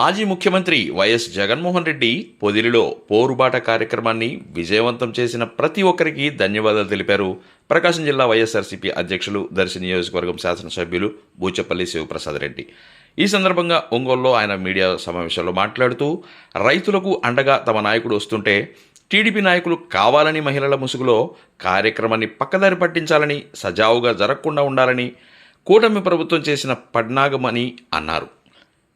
మాజీ ముఖ్యమంత్రి వైఎస్ జగన్మోహన్ రెడ్డి పొదిలిలో పోరుబాట కార్యక్రమాన్ని విజయవంతం చేసిన ప్రతి ఒక్కరికి ధన్యవాదాలు తెలిపారు. ప్రకాశం జిల్లా వైఎస్ఆర్సీపీ అధ్యక్షులు దర్శి నియోజకవర్గం శాసనసభ్యులు బూచపల్లి శివప్రసాద్ రెడ్డి. ఈ సందర్భంగా ఒంగోలులో ఆయన మీడియా సమావేశంలో మాట్లాడుతూ రైతులకు అండగా తమ నాయకుడు వస్తుంటే టీడీపీ నాయకులు కావాలని మహిళల ముసుగులో కార్యక్రమాన్ని పక్కదారి పట్టించాలని సజావుగా జరగకుండా ఉండాలని కూటమి ప్రభుత్వం చేసిన పడ్నాగమని అన్నారు.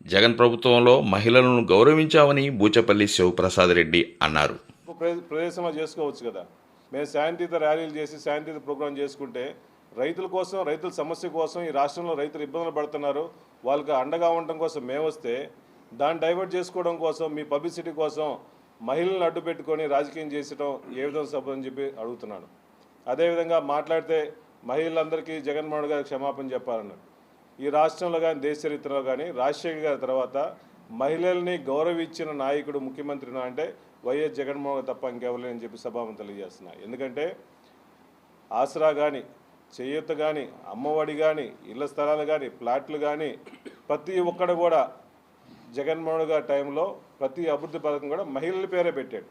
జగన్ ప్రభుత్వంలో మహిళలను గౌరవించామని బూచపల్లి శివప్రసాద్ రెడ్డి అన్నారు. ప్ర- చేసుకోవచ్చు కదా. మేము శాంతియుత ర్యాలీలు చేసి శాంతియుత ప్రోగ్రాం చేసుకుంటే రైతుల కోసం రైతుల సమస్య కోసం ఈ రాష్ట్రంలో రైతులు ఇబ్బందులు పడుతున్నారు. వాళ్ళకి అండగా ఉండటం కోసం మేము వస్తే దాన్ని డైవర్ట్ చేసుకోవడం కోసం మీ పబ్లిసిటీ కోసం మహిళలను అడ్డు పెట్టుకొని రాజకీయం చేసడం ఏ విధంగా సభ అని చెప్పి అడుగుతున్నాను. అదేవిధంగా మాట్లాడితే మహిళలందరికీ జగన్మోహన్ గారు క్షమాపణ చెప్పాలన్నారు. ఈ రాష్ట్రంలో కానీ దేశ చరిత్రలో కానీ రాజశేఖర్ గారి తర్వాత మహిళల్ని గౌరవించిన నాయకుడు ముఖ్యమంత్రినా అంటే వైఎస్ జగన్మోహన్ తప్ప ఇంకెవరలేని చెప్పి సభాము తెలియజేస్తున్నా. ఎందుకంటే ఆసరా కానీ చేయూత కానీ అమ్మఒడి కానీ ఇళ్ళ స్థలాలు కానీ ప్లాట్లు కానీ ప్రతి ఒక్కడు కూడా జగన్మోహన్ గారి టైంలో ప్రతి అభివృద్ధి పథకం కూడా మహిళల పేరే పెట్టాడు.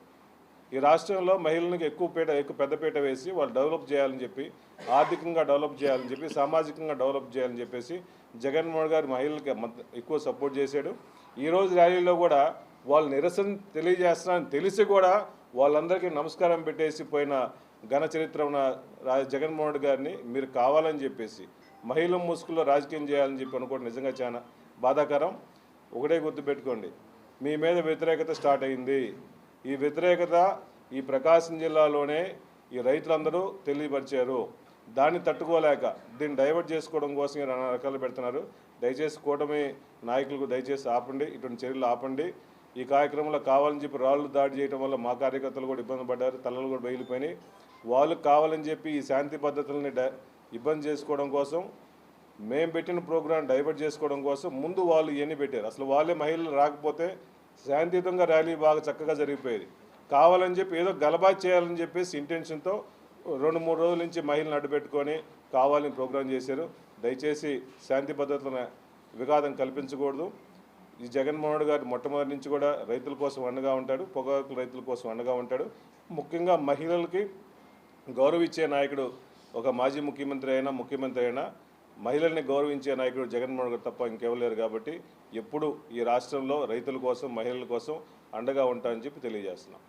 ఈ రాష్ట్రంలో మహిళలకు ఎక్కువ పీట ఎక్కువ పెద్దపీట వేసి వాళ్ళు డెవలప్ చేయాలని చెప్పి ఆర్థికంగా డెవలప్ చేయాలని చెప్పి సామాజికంగా డెవలప్ చేయాలని చెప్పేసి జగన్మోహన్ గారు మహిళలకి ఎక్కువ సపోర్ట్ చేశాడు. ఈరోజు ర్యాలీలో కూడా వాళ్ళు నిరసన తెలియజేస్తున్నారని తెలిసి కూడా వాళ్ళందరికీ నమస్కారం పెట్టేసి పోయిన ఘన చరిత్ర ఉన్న రా జగన్మోహన్ గారిని మీరు కావాలని చెప్పేసి మహిళల ముసుగులో రాజకీయం చేయాలని చెప్పి అనుకోవడం నిజంగా చాలా బాధాకరం. ఒకటే గుర్తుపెట్టుకోండి మీ మీద వ్యతిరేకత స్టార్ట్ అయింది. ఈ వ్యతిరేకత ఈ ప్రకాశం జిల్లాలోనే ఈ రైతులందరూ తెలియపరిచారు. దాన్ని తట్టుకోలేక దీన్ని డైవర్ట్ చేసుకోవడం కోసం నానా రకాలు పెడుతున్నారు. దయచేసి కూటమి నాయకులకు దయచేసి ఆపండి ఇటువంటి చర్యలు ఆపండి. ఈ కార్యక్రమంలో కావాలని చెప్పి రాళ్ళు దాడి చేయడం వల్ల మా కార్యకర్తలు కూడా ఇబ్బంది పడ్డారు తలలు కూడా బయలుపోయినాయి. వాళ్ళు కావాలని చెప్పి ఈ శాంతి పద్ధతులని ఇబ్బంది చేసుకోవడం కోసం మేము పెట్టిన ప్రోగ్రాం డైవర్ట్ చేసుకోవడం కోసం ముందు వాళ్ళు ఇవన్నీ పెట్టారు. అసలు వాళ్ళే మహిళలు రాకపోతే శాంతియుతంగా ర్యాలీ బాగా చక్కగా జరిగిపోయేది. కావాలని చెప్పి ఏదో గలబా చేయాలని చెప్పేసి ఇంటెన్షన్తో రెండు మూడు రోజుల నుంచి మహిళలను అడ్డుపెట్టుకొని కావాలని ప్రోగ్రాం చేశారు. దయచేసి శాంతి పద్ధతులను విఘాతం కల్పించకూడదు. ఈ జగన్మోహన్ గారు మొట్టమొదటి నుంచి కూడా రైతుల కోసం అండగా ఉంటాడు. పొగాకులు రైతుల కోసం అండగా ఉంటాడు. ముఖ్యంగా మహిళలకి గౌరవిచ్చే నాయకుడు ఒక మాజీ ముఖ్యమంత్రి అయినా ముఖ్యమంత్రి అయినా మహిళల్ని గౌరవించే నాయకుడు జగన్మోహన్ గారు తప్ప ఇంకెవరు కాబట్టి ఎప్పుడు ఈ రాష్ట్రంలో రైతుల కోసం మహిళల కోసం అండగా ఉంటామని చెప్పి తెలియజేస్తున్నాం.